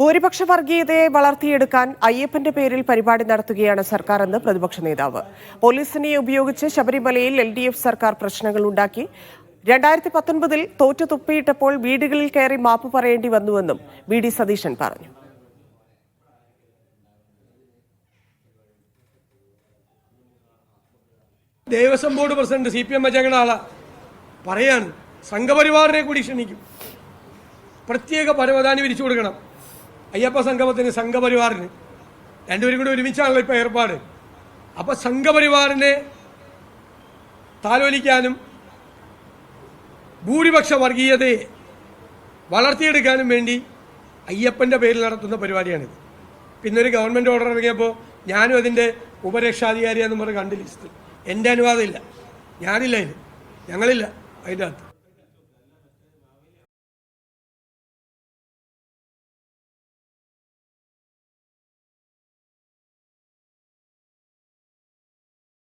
ഭൂരിപക്ഷ വർഗീയതയെ വളർത്തിയെടുക്കാൻ അയ്യപ്പന്റെ പേരിൽ പരിപാടി നടത്തുകയാണ് സർക്കാർ എന്ന് പ്രതിപക്ഷ നേതാവ്. പോലീസിനെ ഉപയോഗിച്ച് ശബരിമലയിൽ എൽ ഡി എഫ് സർക്കാർ പ്രശ്നങ്ങൾ ഉണ്ടാക്കി. രണ്ടായിരത്തി പത്തൊൻപതിൽ തോറ്റു തുപ്പിയിട്ടപ്പോൾ വീടുകളിൽ കയറി മാപ്പ് പറയേണ്ടി വന്നുവെന്നും വി ഡി സതീശൻ പറഞ്ഞു. Devaswom board president C P M അജങ്ങനാള പറയാണ് സംഘപരിവാറിനെ കൂടി ക്ഷണിക്കും. പ്രത്യേക പരവധാനി വിരിച്ചു കൊടുക്കണം അയ്യപ്പ സംഗമത്തിന് സംഘപരിവാറിന് രണ്ടുപേരും കൂടി ഒരുമിച്ചാണല്ലോ ഇപ്പം ഏർപ്പാട്. അപ്പോൾ സംഘപരിവാറിനെ താലോലിക്കാനും ഭൂരിപക്ഷ വർഗീയതയെ വളർത്തിയെടുക്കാനും വേണ്ടി അയ്യപ്പന്റെ പേരിൽ നടത്തുന്ന പരിപാടിയാണിത്. പിന്നെ ഒരു ഗവൺമെന്റ് ഓർഡർ ഇറങ്ങിയപ്പോൾ ഞാനും അതിന്റെ ഉപരക്ഷാധികാരിയാന്ന് പറഞ്ഞ് കണ്ട് ലിസ്റ്റ് എന്റെ അനുവാദമില്ല. ഞാനില്ല അതിന്. ഞങ്ങളില്ല അതിന്റെ അകത്ത്.